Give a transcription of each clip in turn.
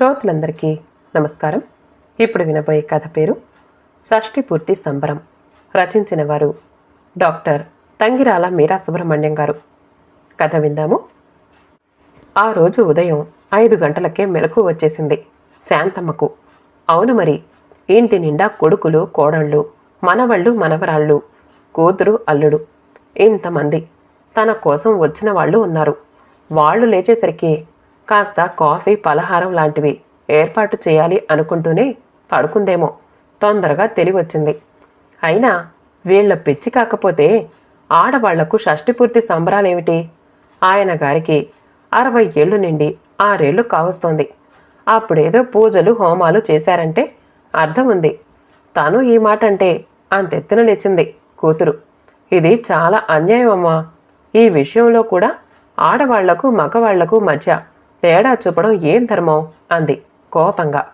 శ్రోతలందరికీ నమస్కారం. ఇప్పుడు వినబోయే కథ పేరు షష్ఠి పూర్తి సంబరం. రచించిన వారు డాక్టర్ తంగిరాల మీరా సుబ్రహ్మణ్యం గారు. కథ విందాము. ఆ రోజు ఉదయం ఐదు గంటలకే మెలకు వచ్చేసింది శాంతమ్మకు. అవును మరి ఇంటి నిండా కొడుకులు కోడళ్ళు మనవళ్ళు మనవరాళ్ళు కూతురు అల్లుడు ఇంతమంది తన కోసం వచ్చిన వాళ్ళు ఉన్నారు. వాళ్ళు లేచేసరికి కాస్త కాఫీ పలహారం లాంటివి ఏర్పాటు చేయాలి అనుకుంటూనే పడుకుందేమో. తొందరగా తెలివచ్చింది. అయినా వీళ్ళ పిచ్చి కాకపోతే ఆడవాళ్ళకు షష్టిపూర్తి సంబరాలేమిటి? ఆయన గారికి అరవై ఏళ్ళు నిండి ఆరేళ్ళు కావస్తోంది. అప్పుడేదో పూజలు హోమాలు చేశారంటే అర్థం ఉంది తను ఈ మాట అంటే అంతెత్తున లేచింది కూతురు. ఇది చాలా అన్యాయం అమ్మా ఈ విషయంలో కూడా ఆడవాళ్ళకు మగవాళ్ళకు మధ్య తేడా చూపడం ఏం ధర్మం? అంది కోపంగా.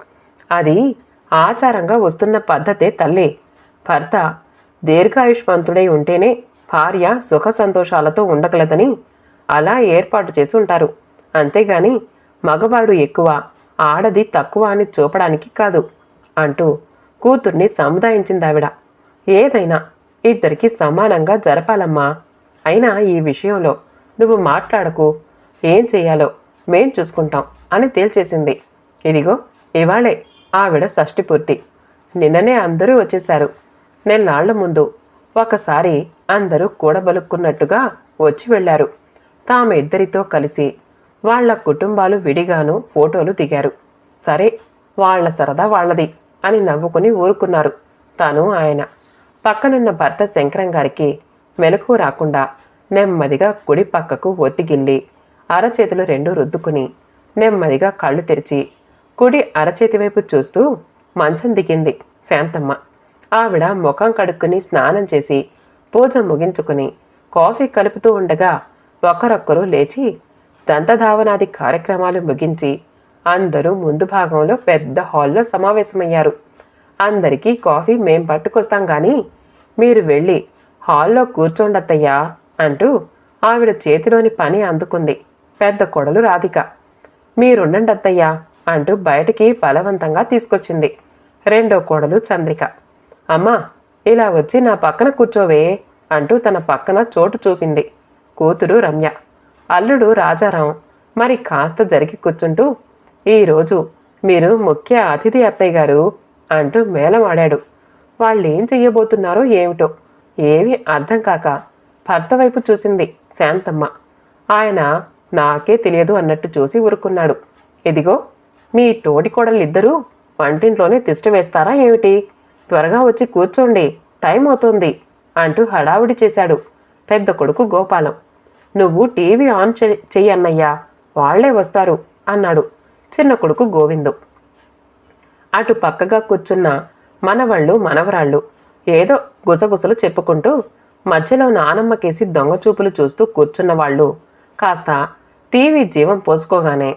అది ఆచారంగా వస్తున్న పద్ధతే తల్లి. భర్త దీర్ఘాయుష్మంతుడై ఉంటేనే భార్య సుఖ సంతోషాలతో ఉండగలదని అలా ఏర్పాటు చేసి ఉంటారు. అంతేగాని మగవాడు ఎక్కువ ఆడది తక్కువ అని చూపడానికి కాదు అంటూ కూతుర్ని సముదాయించిందావిడ. ఏదైనా ఇద్దరికి సమానంగా జరపాలమ్మా. అయినా ఈ విషయంలో నువ్వు మాట్లాడకు. ఏం చేయాలో మేం చూసుకుంటాం అని తేల్చేసింది. ఇదిగో ఇవాళే ఆవిడ షష్టి పూర్తి. నిన్ననే అందరూ వచ్చేశారు. నెల్లాళ్ళ ముందు ఒకసారి అందరూ కూడబలుక్కున్నట్టుగా వచ్చి వెళ్ళారు. తాము ఇద్దరితో కలిసి వాళ్ళ కుటుంబాలు విడిగాను ఫోటోలు దిగారు. సరే వాళ్ళ సరదా వాళ్ళది అని నవ్వుకుని ఊరుకున్నారు. తాను ఆయన. పక్కనున్న భర్త శంకరం గారికి మెలకు రాకుండా నెమ్మదిగా కుడి పక్కకు ఒత్తిగిల్లి అరచేతులు రెండు రుద్దుకుని నెమ్మదిగా కళ్ళు తెరిచి కుడి అరచేతి వైపు చూస్తూ మంచం దిగింది శాంతమ్మ. ఆవిడ ముఖం కడుక్కుని స్నానం చేసి పూజ ముగించుకుని కాఫీ కలుపుతూ ఉండగా ఒకరొక్కరు లేచి దంతధావనాది కార్యక్రమాలు ముగించి అందరూ ముందు భాగంలో పెద్ద హాల్లో సమావేశమయ్యారు. అందరికీ కాఫీ మేం పట్టుకొస్తాం కానీ మీరు వెళ్ళి హాల్లో కూర్చోండత్తయ్యా అంటూ ఆవిడ చేతిలోని పని అందుకుంది. పెద్ద కొడలు రాధిక. మీరుండండి అత్తయ్యా అంటూ బయటికి బలవంతంగా తీసుకొచ్చింది. రెండో కోడలు చంద్రిక. అమ్మా ఇలా వచ్చి నా పక్కన కూర్చోవే అంటూ తన పక్కన చోటు చూపింది కూతురు రమ్య. అల్లుడు రాజారాం మరి కాస్త జరిగి కూర్చుంటూ ఈరోజు మీరు ముఖ్య అతిథి అత్తయ్య గారు అంటూ మేళమాడాడు. వాళ్ళేం చెయ్యబోతున్నారో ఏమిటో ఏమీ అర్థం కాక భర్త వైపు చూసింది శాంతమ్మ. ఆయన నాకే తెలియదు అన్నట్టు చూసి ఊరుకున్నాడు. ఇదిగో మీ తోటి కోడలిద్దరూ వంటింట్లోనే తిష్ట వేస్తారా ఏమిటి? త్వరగా వచ్చి కూర్చోండి టైం అవుతుంది అంటూ హడావుడి చేశాడు పెద్ద కొడుకు గోపాలం. నువ్వు టీవీ ఆన్ చెయ్యన్నయ్యా వాళ్ళే వస్తారు అన్నాడు చిన్న కొడుకు గోవిందు. అటు పక్కగా కూర్చున్న మనవాళ్ళు మనవరాళ్ళు ఏదో గుసగుసలు చెప్పుకుంటూ మధ్యలో నానమ్మకేసి దొంగ చూపులు చూస్తూ కూర్చున్న వాళ్ళు కాస్త టీవీ జీవం పోసుకోగానే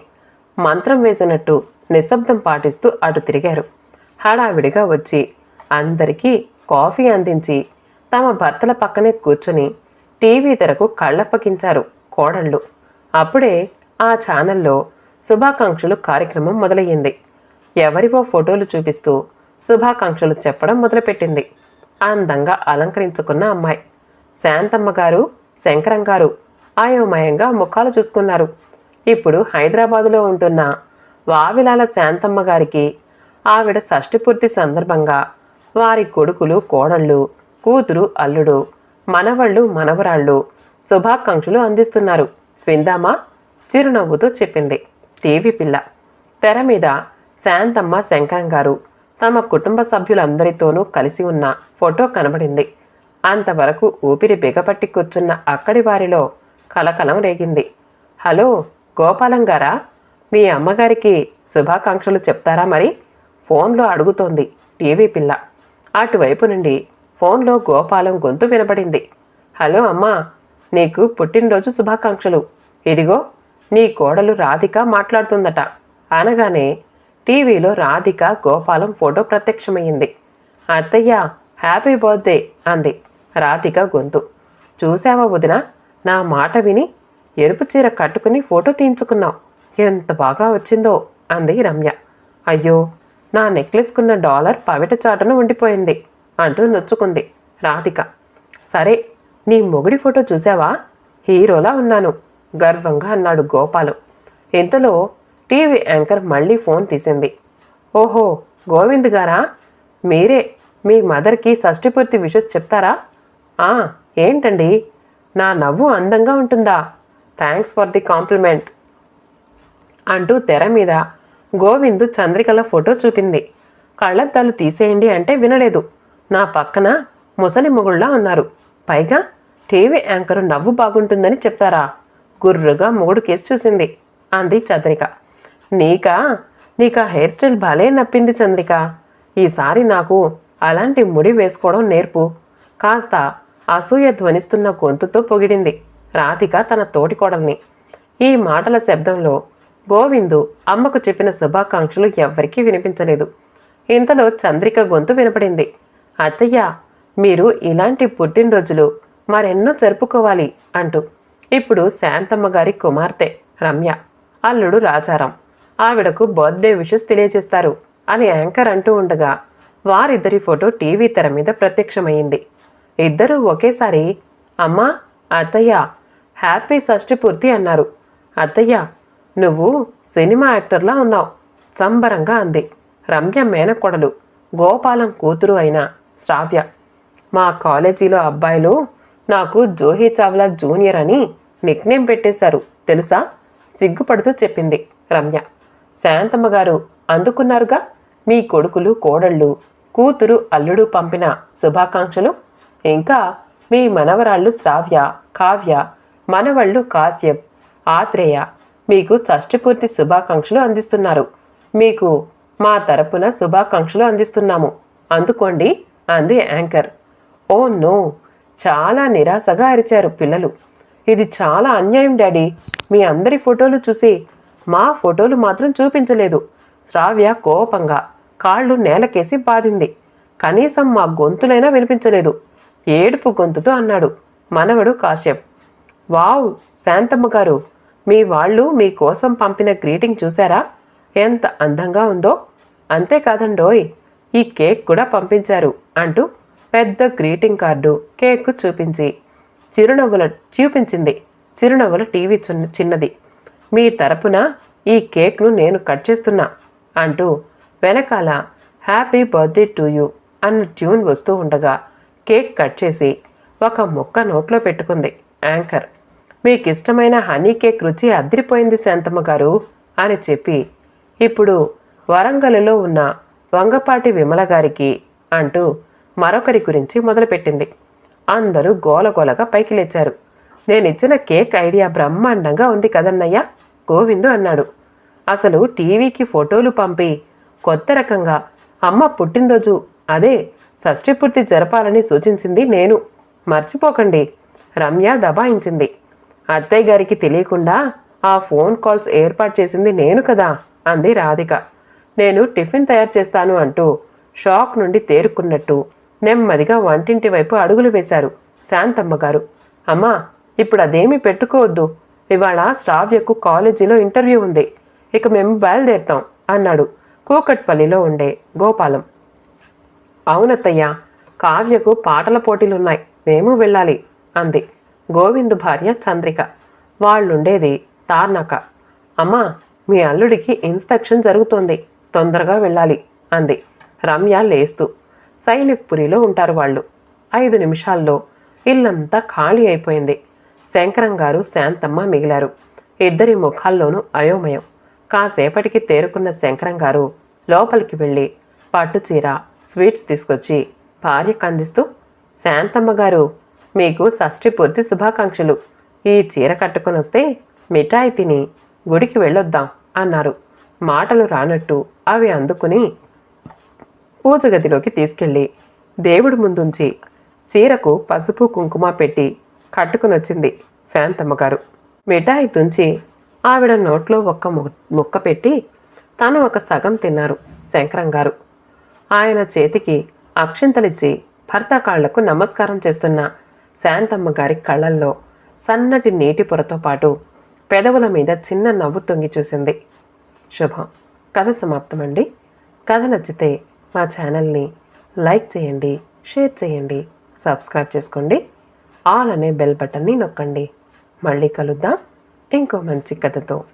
మంత్రం వేసినట్టు నిశ్శబ్దం పాటిస్తూ అటు తిరిగారు. హడావిడిగా వచ్చి అందరికీ కాఫీ అందించి తమ భర్తల పక్కనే కూర్చుని టీవీ తెరకు కళ్ళప్పగించారు కోడళ్ళు. అప్పుడే ఆ ఛానల్లో శుభాకాంక్షలు కార్యక్రమం మొదలయ్యింది. ఎవరివో ఫోటోలు చూపిస్తూ శుభాకాంక్షలు చెప్పడం మొదలుపెట్టింది. అందంగా అలంకరించుకున్న అమ్మాయి. శాంతమ్మ గారు శంకరం గారు అయోమయంగా ముఖాలు చూసుకున్నారు. ఇప్పుడు హైదరాబాదులో ఉంటున్న వావిలాల శాంతమ్మ గారికి ఆవిడ షష్టిపూర్తి సందర్భంగా వారి కొడుకులు కోడళ్ళు కూతురు అల్లుడు మనవళ్ళు మనవరాళ్ళు శుభాకాంక్షలు అందిస్తున్నారు. విందామా? చిరునవ్వుతో చెప్పింది టీవీ పిల్ల. తెర మీద శాంతమ్మ శంకరం గారు తమ కుటుంబ సభ్యులందరితోనూ కలిసి ఉన్న ఫోటో కనబడింది. అంతవరకు ఊపిరి బిగపట్టి కూర్చున్న అక్కడి వారిలో కలకలం రేగింది. హలో గోపాలం గారా? మీ అమ్మగారికి శుభాకాంక్షలు చెప్తారా మరి? ఫోన్లో అడుగుతోంది టీవీ పిల్ల. అటువైపు నుండి ఫోన్లో గోపాలం గొంతు వినబడింది. హలో అమ్మా నీకు పుట్టినరోజు శుభాకాంక్షలు. ఇదిగో నీ కోడలు రాధిక మాట్లాడుతుందట. అనగానే టీవీలో రాధిక గోపాలం ఫోటో ప్రత్యక్షమయ్యింది. అత్తయ్య హ్యాపీ బర్త్డే అంది రాధిక గొంతు. చూసావా వదినా? నా మాట విని ఎరుపు చీర కట్టుకుని ఫోటో తీయించుకున్నావు. ఎంత బాగా వచ్చిందో అంది రమ్య. అయ్యో నా నెక్లెస్కున్న డాలర్ పవిట చాటున ఉండిపోయింది అంటూ నొచ్చుకుంది రాధిక. సరే నీ మొగుడి ఫోటో చూసావా హీరోలా ఉన్నాను గర్వంగా అన్నాడు గోపాలు. ఇంతలో టీవీ యాంకర్ మళ్ళీ ఫోన్ తీసింది. ఓహో గోవింద్ గారా? మీరే మీ మదర్కి షష్ఠిపూర్తి విషెస్ చెప్తారా? ఏంటండి? నా నవ్వు అందంగా ఉంటుందా? థ్యాంక్స్ ఫర్ ది కాంప్లిమెంట్ అంటూ తెర మీద గోవిందు చంద్రికల ఫోటో చూపింది. కళ్ళద్దాలు తీసేయండి అంటే వినలేదు. నా పక్కన ముసలి మొగుళ్ళ ఉన్నారు. పైగా టీవీ యాంకరు నవ్వు బాగుంటుందని చెప్తారా? గుర్రుగా మొగుడు కేసు చూసింది అంది చంద్రిక. నీకా? నీకా హెయిర్ స్టైల్ భలే నప్పింది చంద్రిక. ఈసారి నాకు అలాంటి ముడి వేసుకోవడం నేర్పు. కాస్త అసూయ ధ్వనిస్తున్న గొంతుతో పొగిడింది రాధిక తన తోటికోడల్ని ఈ మాటల శబ్దంలో గోవిందు అమ్మకు చెప్పిన శుభాకాంక్షలు ఎవ్వరికీ వినిపించలేదు. ఇంతలో చంద్రిక గొంతు వినపడింది. అత్తయ్య మీరు ఇలాంటి పుట్టినరోజులు మరెన్నో జరుపుకోవాలి అంటూ. ఇప్పుడు శాంతమ్మ గారి కుమార్తె రమ్య అల్లుడు రాజారాం. ఆవిడకు బర్త్డే విషెస్ తెలియజేస్తారు అని యాంకర్ అంటూ ఉండగా వారిద్దరి ఫోటో టీవీ తెర మీద ప్రత్యక్షమైంది ఇద్దరూ ఒకేసారి అమ్మా అత్తయ్య హ్యాపీ షష్టి పూర్తి అన్నారు. అత్తయ్య నువ్వు సినిమా యాక్టర్లా ఉన్నావు సంబరంగా అంది. రమ్య మేనకొడలు గోపాలం కూతురు అయిన శ్రావ్య మా కాలేజీలో అబ్బాయిలు నాకు జోహీ చావ్లా జూనియర్ అని నిక్నేమ్ పెట్టేశారు తెలుసా? సిగ్గుపడుతూ చెప్పింది రమ్య. శాంతమ్మ గారు అందుకున్నారుగా? మీ కొడుకులు కోడళ్ళు కూతురు అల్లుడు పంపిన శుభాకాంక్షలు? ఇంకా మీ మనవరాళ్ళు శ్రావ్య కావ్య మనవళ్ళు కాశ్యప్ ఆత్రేయ మీకు షష్ఠపూర్తి శుభాకాంక్షలు అందిస్తున్నారు. మీకు మా తరపున శుభాకాంక్షలు అందిస్తున్నాము. అందుకోండి అంది యాంకర్. ఓ నో చాలా నిరాశగా అరిచారు పిల్లలు. ఇది చాలా అన్యాయం డాడీ. మీ అందరి ఫోటోలు చూసి మా ఫోటోలు మాత్రం చూపించలేదు. శ్రావ్య కోపంగా కాళ్ళు నేలకేసి బాధింది. కనీసం మా గొంతులైనా వినిపించలేదు. ఏడుపు గొంతుతో అన్నాడు. మనవడు కాశ్యప్. వావ్ శాంతమ్మ గారు. మీ వాళ్ళు మీకోసం పంపిన గ్రీటింగ్ చూసారా ఎంత అందంగా ఉందో. అంతేకాదండోయ్ ఈ కేక్ కూడా పంపించారు అంటూ పెద్ద గ్రీటింగ్ కార్డు కేక్ చూపించి చిరునవ్వుల చూపించింది. చిరునవ్వుల టీవీ చిన్న చిన్నది. మీ తరపున ఈ కేక్ను నేను కట్ చేస్తున్నా అంటూ వెనకాల హ్యాపీ బర్త్డే టు యూ అన్న ట్యూన్ వస్తూ ఉండగా కేక్ కట్ చేసి ఒక ముక్క నోట్లో పెట్టుకుంది. యాంకర్ మీకు ఇష్టమైన హనీ కేక్ రుచి అదిరిపోయింది శాంతమ్మ గారు అని చెప్పి ఇప్పుడు వరంగల్లో ఉన్న వంగపాటి విమల గారికి అంటూ మరొకరి గురించి మొదలుపెట్టింది. అందరూ గోలగోలగా పైకి లేచారు. నేనిచ్చిన కేక్ ఐడియా బ్రహ్మాండంగా ఉంది కదన్నయ్య గోవిందు అన్నాడు. అసలు టీవీకి ఫోటోలు పంపి కొత్త రకంగా అమ్మ పుట్టినరోజు అదే షష్ఠీపూర్తి జరపాలని సూచించింది నేను. మర్చిపోకండి. రమ్య దబాయించింది. అత్తయ్య గారికి తెలియకుండా ఆ ఫోన్ కాల్స్ ఏర్పాటు చేసింది నేను కదా అంది రాధిక. నేను టిఫిన్ తయారు చేస్తాను అంటూ షాక్ నుండి తేరుకున్నట్టు నెమ్మదిగా వంటింటి వైపు అడుగులు వేశారు శాంతమ్మ గారు. అమ్మా ఇప్పుడు అదేమీ పెట్టుకోవద్దు. ఇవాళ శ్రావ్యకు కాలేజీలో ఇంటర్వ్యూ ఉంది. ఇక మేము బయలుదేరుతాం అన్నాడు. కూకట్పల్లిలో ఉండే గోపాలం. అవునత్తయ్య కావ్యకు పాటల పోటీలున్నాయి మేము వెళ్ళాలి అంది. గోవిందు భార్య చంద్రిక. వాళ్ళుండేది తార్నాక. అమ్మా మీ అల్లుడికి ఇన్స్పెక్షన్ జరుగుతోంది తొందరగా వెళ్ళాలి అంది. రమ్య లేస్తూ. సైనిక్పురిలో ఉంటారు వాళ్ళు. ఐదు నిమిషాల్లో ఇల్లంతా ఖాళీ అయిపోయింది. శంకరం గారు శాంతమ్మ మిగిలారు. ఇద్దరి ముఖాల్లోనూ అయోమయం. కాసేపటికి తేరుకున్న శంకరం గారు లోపలికి వెళ్ళి పట్టుచీర స్వీట్స్ తీసుకొచ్చి భార్యకు అందిస్తూ శాంతమ్మ గారు మీకు షష్ఠి పూర్తి శుభాకాంక్షలు. ఈ చీర కట్టుకొని వస్తే మిఠాయి తిని గుడికి వెళ్ళొద్దాం అన్నారు. మాటలు రానట్టు అవి అందుకుని పూజ గదిలోకి తీసుకెళ్ళి దేవుడి ముందుంచి చీరకు పసుపు కుంకుమ పెట్టి కట్టుకునొచ్చింది శాంతమ్మ గారు. మిఠాయి తుంచి ఆవిడ నోట్లో ఒక్క ముక్క పెట్టి తను ఒక సగం తిన్నారు శంకరం గారు. ఆయన చేతికి అక్షింతలిచ్చి భర్త కాళ్ళకు నమస్కారం చేస్తున్న శాంతమ్మ గారి కళ్ళల్లో సన్నటి నీటి పొరతో పాటు పెదవుల మీద చిన్న నవ్వు తొంగి చూసింది. శుభం. కథ సమాప్తమండి. కథ నచ్చితే మా ఛానల్ని లైక్ చేయండి షేర్ చేయండి సబ్స్క్రైబ్ చేసుకోండి. ఆల్ అనే బెల్ బటన్ని నొక్కండి. మళ్ళీ కలుద్దాం. ఇంకో మంచి కథతో.